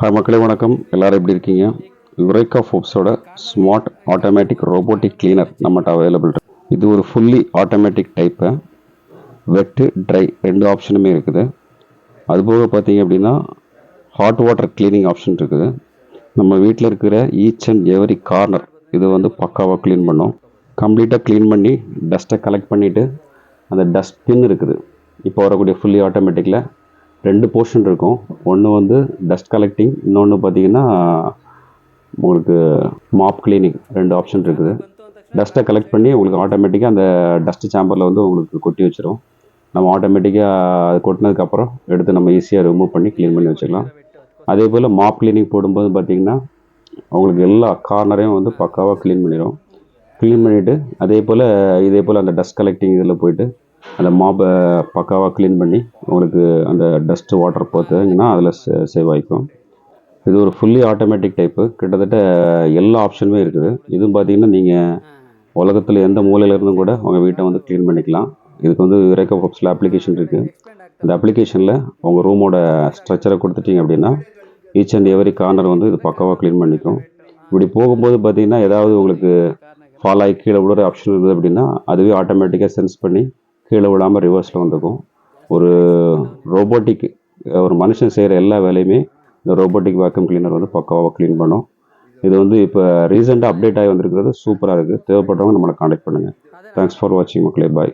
Hi மக்களே வணக்கம். எல்லாரும் எப்படி இருக்கீங்க? யுரேக்கா ஃபோப்ஸோட ஸ்மார்ட் ஆட்டோமேட்டிக் ரோபோட்டிக் கிளீனர் நம்மகிட்ட அவைலபிள் இருக்கு. இது ஒரு fully automatic type wet dry ரெண்டு ஆப்ஷனுமே இருக்குது. அதுபோக பார்த்தீங்க அப்படின்னா ஹாட் வாட்டர் க்ளீனிங் ஆப்ஷன் இருக்குது. நம்ம வீட்டில் இருக்கிற ஈச் அண்ட் எவரி கார்னர் இது வந்து பக்காவாக க்ளீன் பண்ணும். கம்ப்ளீட்டாக க்ளீன் பண்ணி டஸ்ட்டை கலெக்ட் பண்ணிவிட்டு அந்த டஸ்ட்பின் இருக்குது. இப்போ வரக்கூடிய ஃபுல்லி ஆட்டோமேட்டிக்கில் ரெண்டு போர்ஷன் இருக்கும். ஒன்று வந்து டஸ்ட் கலெக்டிங் இன்னொன்று பார்த்தீங்கன்னா உங்களுக்கு மாப் கிளீனிங் ரெண்டு ஆப்ஷன் இருக்குது. டஸ்ட்டை கலெக்ட் பண்ணி உங்களுக்கு ஆட்டோமேட்டிக்காக அந்த டஸ்ட் சாம்பரில் வந்து உங்களுக்கு கொட்டி வச்சிரும். நம்ம ஆட்டோமேட்டிக்காக அது கொட்டினதுக்கப்புறம் எடுத்து நம்ம ஈஸியாக ரிமூவ் பண்ணி க்ளீன் பண்ணி வச்சுக்கலாம். அதே போல் மாப் கிளீனிங் போடும்போது பார்த்தீங்கன்னா உங்களுக்கு எல்லா கார்னரையும் வந்து பக்காவாக க்ளீன் பண்ணிடும் க்ளீன் பண்ணிவிட்டு அதே போல் இதே போல் அந்த டஸ்ட் கலெக்டிங் இதில் போயிட்டு அந்த மாப்பை பக்காவாக க்ளீன் பண்ணி உங்களுக்கு அந்த டஸ்ட்டு வாட்டர் போத்துங்கன்னா அதில் சேவ் ஆகிக்கும் இது ஒரு ஃபுல்லி ஆட்டோமேட்டிக் டைப்பு கிட்டத்தட்ட எல்லா ஆப்ஷனுமே இருக்குது. இதுவும் பார்த்தீங்கன்னா நீங்கள் உலகத்தில் எந்த மூலையிலேருந்தும் கூட உங்கள் வீட்டை வந்து க்ளீன் பண்ணிக்கலாம். இதுக்கு வந்து ரேக்கோ ஹப்ஸில் அப்ளிகேஷன் இருக்குது இந்த அப்ளிகேஷனில் உங்கள் ரூமோட ஸ்ட்ரக்சரை கொடுத்துட்டீங்க அப்படின்னா ஈச் அண்ட் எவரி கார்னர் வந்து இது பக்காவாக க்ளீன் பண்ணிக்கும். இப்படி போகும்போது பார்த்தீங்கன்னா ஏதாவது உங்களுக்கு ஃபால் ஆகி கீழே விழுற ஆப்ஷன் இருக்குது அப்படின்னா அதுவே ஆட்டோமேட்டிக்காக சென்ஸ் பண்ணி கீழே விழாமல் ரிவர்ஸில் வந்துக்கும். ஒரு ரோபோட்டிக் ஒரு மனுஷன் செய்கிற எல்லா வேலையுமே இந்த ரோபோட்டிக் வேக்யூம் கிளீனர் வந்து பக்காவாக க்ளீன் பண்ணும். இது வந்து இப்போ ரீசெண்டாக அப்டேட் ஆகி வந்திருக்கிறது சூப்பராக இருக்குது தேவைப்பட்டவங்க நம்மளை காண்டாக்ட் பண்ணுங்கள் தேங்க்ஸ் ஃபார் வாட்சிங் மக்களே. பாய்